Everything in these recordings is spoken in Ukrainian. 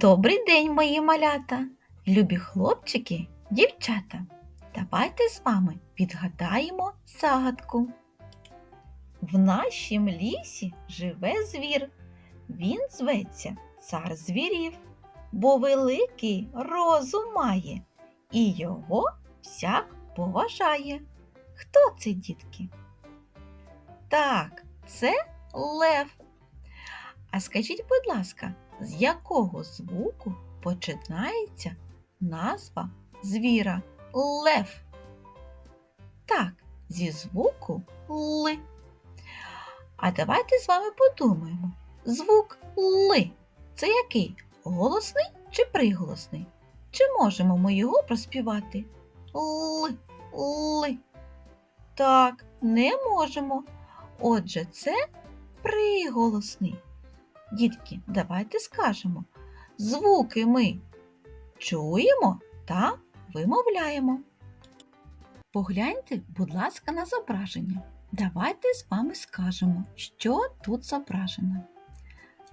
Добрий день, мої малята, любі хлопчики, дівчата. Давайте з вами підгадаємо загадку. В нашім лісі живе звір. Він зветься цар звірів, бо великий розум має, і його всяк поважає. Хто це, дітки? Так, це лев. А скажіть, будь ласка, з якого звуку починається назва звіра лев? Так, зі звуку Л. А давайте з вами подумаємо. Звук Ли це який? Голосний чи приголосний? Чи можемо ми його проспівати? Л, ли. Так, не можемо. Отже, це приголосний. Дітки, давайте скажемо. Звуки ми чуємо та вимовляємо. Погляньте, будь ласка, на зображення. Давайте з вами скажемо, що тут зображено.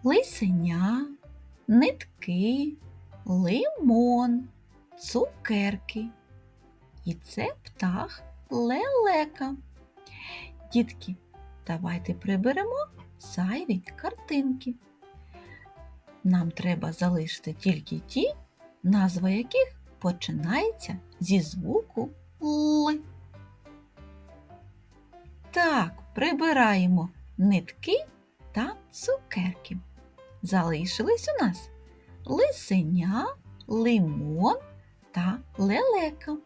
Лисеня, нитки, лимон, цукерки. І це птах лелека. Дітки, давайте приберемо зайві картинки. Нам треба залишити тільки ті, назва яких починається зі звуку Л. Так, прибираємо нитки та цукерки. Залишились у нас лисеня, лимон та лелека.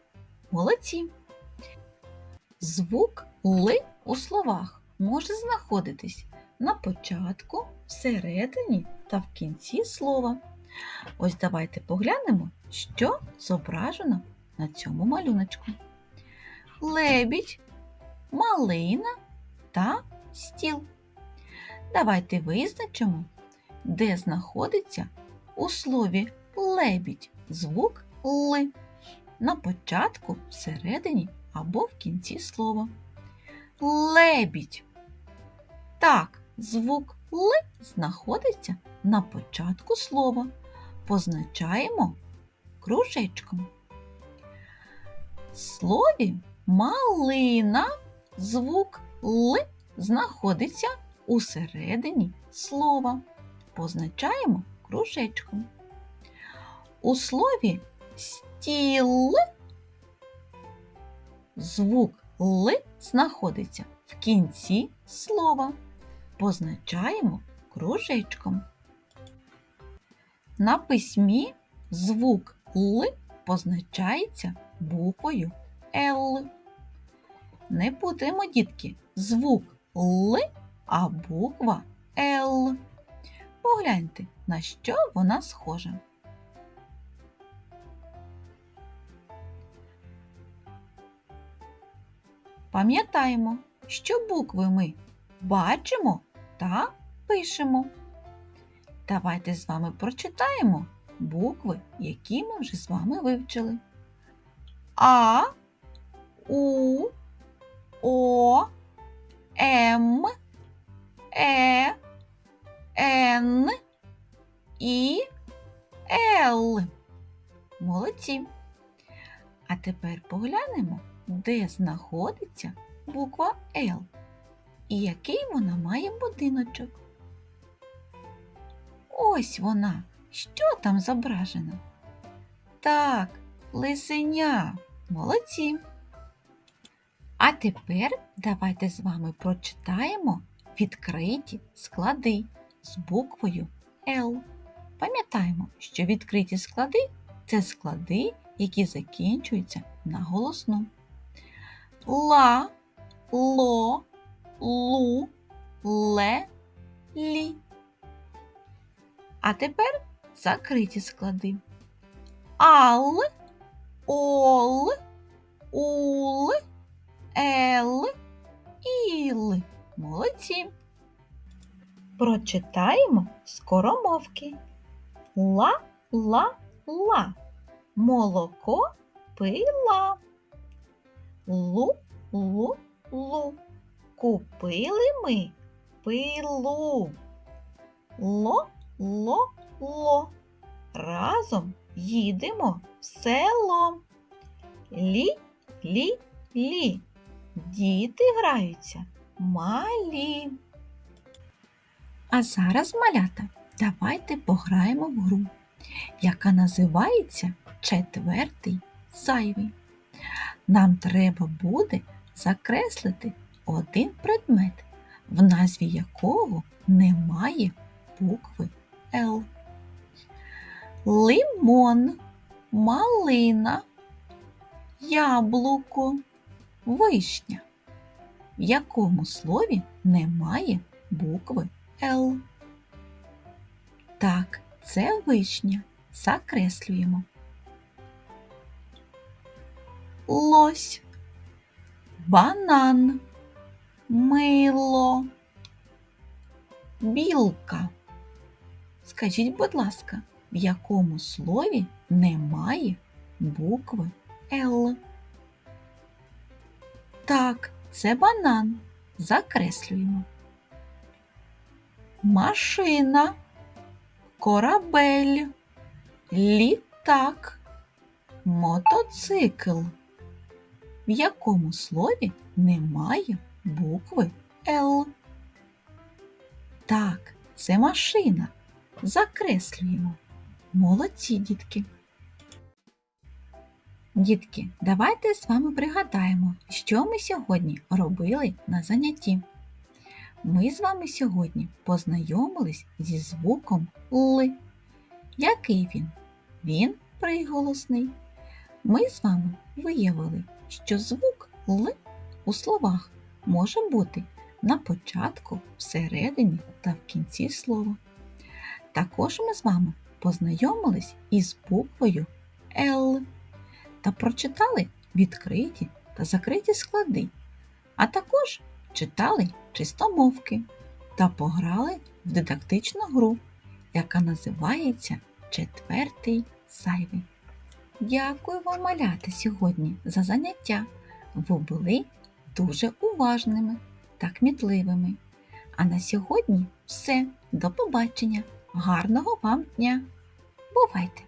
Молодці. Звук Л у словах може знаходитись на початку, всередині та в кінці слова. Ось давайте поглянемо, що зображено на цьому малюночку. Лебідь, малина та стіл. Давайте визначимо, де знаходиться у слові лебідь звук Л на початку, всередині або в кінці слова. Лебідь. Так, звук Л знаходиться на початку слова. Позначаємо кружечком. В слові малина звук Л знаходиться у середині слова. Позначаємо кружечком. У слові стіл звук Л знаходиться в кінці слова. Позначаємо кружечком. На письмі звук Л позначається буквою Л. Не путаємо, дітки, звук Л, а буква Л. Погляньте, на що вона схожа. Пам'ятаємо, що букви ми бачимо та пишемо. Давайте з вами прочитаємо букви, які ми вже з вами вивчили. А, У, О, М, Е, Н, І, Л. Молодці. А тепер поглянемо, де знаходиться буква Л і який вона має будиночок. Ось вона. Що там зображено? Так, лисеня. Молодці. А тепер давайте з вами прочитаємо відкриті склади з буквою Л. Пам'ятаємо, що відкриті склади це склади, які закінчуються на голосну. Ла, ло, лу, ле, лі. А тепер закриті склади. Ал, ол, ул, ел, іл. Молодці. Прочитаємо скоромовки. Ла, ла, ла. Молоко пила. Лу, лу, лу. Купили ми пилу. Ло, ло, ло. разом їдемо в село. Лі, лі, лі. Діти граються малі. А зараз, малята, давайте пограємо в гру, яка називається Четвертий зайвий. Нам треба буде закреслити один предмет, в назві якого немає букви Л. Лимон, малина, яблуко, вишня. В якому слові немає букви Л? Так, це вишня. Закреслюємо. Лось, банан, мило, білка. Скажіть, будь ласка, в якому слові немає букви Л? Так, це банан. Закреслюємо. Машина, корабель, літак, мотоцикл. В якому слові немає букви Л? Так, це машина. Закреслюємо. Молодці, дітки. Дітки, давайте з вами пригадаємо, що ми сьогодні робили на занятті. Ми з вами сьогодні познайомились зі звуком Л. Який він? Він приголосний. Ми з вами виявили, що звук Л у словах може бути на початку, всередині та в кінці слова. Також ми з вами познайомились із буквою Л та прочитали відкриті та закриті склади, а також читали чистомовки та пограли в дидактичну гру, яка називається Четвертий зайвий. Дякую вам, малята, сьогодні за заняття. Ви були дуже уважними та кмітливими. А на сьогодні все. До побачення! Гарного вам дня! Бувайте!